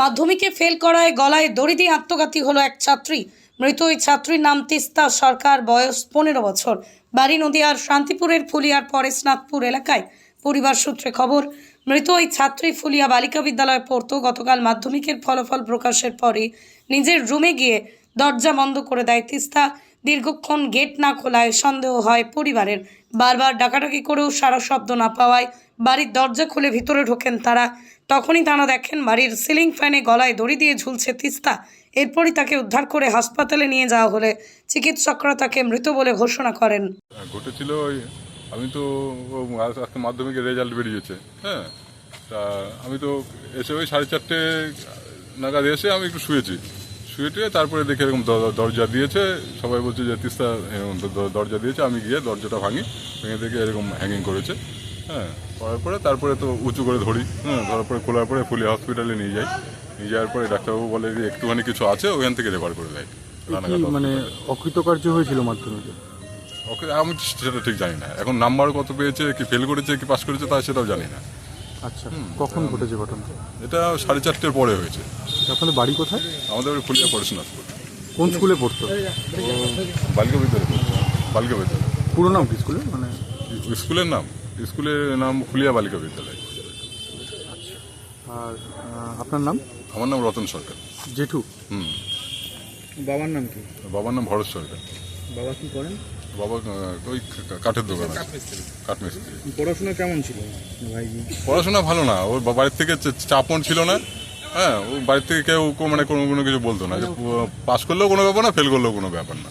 মাধ্যমিকে ফেল করায় গলায় দড়ি দিয়ে আত্মঘাতী হলো এক ছাত্রী। মৃত ওই ছাত্রীর নাম তিস্তা। সরকার বয়স পনেরো বছর। বাড়ি নদীয়ার শান্তিপুরের ফুলিয়ার পরেশনাথপুর এলাকায়। পরিবার সূত্রে খবর, মৃত ওই ছাত্রী ফুলিয়া বালিকা বিদ্যালয়ে পড়তো। গতকাল মাধ্যমিকের ফলাফল প্রকাশের পরে নিজের রুমে গিয়ে দরজা বন্ধ করে দেয় তিস্তা। দীর্ঘক্ষণ গেট না খোলায় সন্দেহ হয় পরিবারের। বারবার ডাকাডাকি করেও সারা শব্দ না পাওয়ায় বাড়ির দরজা খুলে ভিতরে ঢোকেন তারা। তখনই তারা দেখেন বাড়ির সিলিং ফ্যানে গলায় দড়ি দিয়ে ঝুলছে তিস্তা। এরপরই তাকে উদ্ধার করে হাসপাতালে নিয়ে যাওয়া হলে চিকিৎসকরা তাকে মৃত বলে ঘোষণা করেন। ঘটেছিল ওই আমি তো আজকে মাধ্যমিকের রেজাল্ট বেরিয়েছে হ্যাঁ। তা আমি তো এসে ওই সাড়ে চারটে নাগাদ এসে আমি একটু শুয়েছি। শুয়ে টুয়ে তারপরে দেখে এরকম দরজা দিয়েছে। সবাই বলছে যে তিস্তা দ- দরজা দিয়েছে। আমি গিয়ে দরজাটা ভাঙি। ভেঙে দেখে এরকম হ্যাঙ্গিং করেছে। হ্যাঁ করার পরে তারপরে তো উঁচু করে ধরি। হ্যাঁ ধরার পরে খোলার পরে ফুলিয়া হসপিটালে নিয়ে যাই। নিয়ে যাওয়ার পরে ডাক্তারবাবু বলে যে একটুখানি কিছু আছে ওখান থেকে রেফার করে দেয়। মানে। অকৃতকার্য হয়েছিল মাধ্যমিকে? ওকে আমি সেটা ঠিক জানি না। এখন নাম্বার কত পেয়েছে কি ফেল করেছে কি পাস করেছে তা সেটাও জানি না। আচ্ছা কখন ঘটেছে ঘটনা? এটা সাড়ে চারটের পরে হয়েছে। আপনাদের বাড়ি কোথায়? আমাদের ওই ফুলিয়া পড়াশোনা স্কুল কোন স্কুলে পড়তো? বালিকা বিদ্যালয়। বালিকা বিদ্যালয় পুরো নাম কি স্কুলে? মানে স্কুলের নাম স্কুলের নাম ফুলিয়া বালিকা বিদ্যালয় আর আপনার নাম? আমার নাম রতন সরকার। জেঠু? হুম। বাবার নাম কি? বাবার নাম ভরত সরকার। বাবা কি করেন? বাবা ওই কাঠের দোকান কাঠমিস্ত্রি। পড়াশোনা কেমন ছিল? পড়াশোনা ভালো না। ওর বাড়ির থেকে চাপন ছিল না। হ্যাঁ ও বাড়ির থেকে কেউ মানে কোনো কোনো কিছু বলতো না। যে পাস করলেও কোনো ব্যাপার না ফেল করলেও কোনো ব্যাপার না।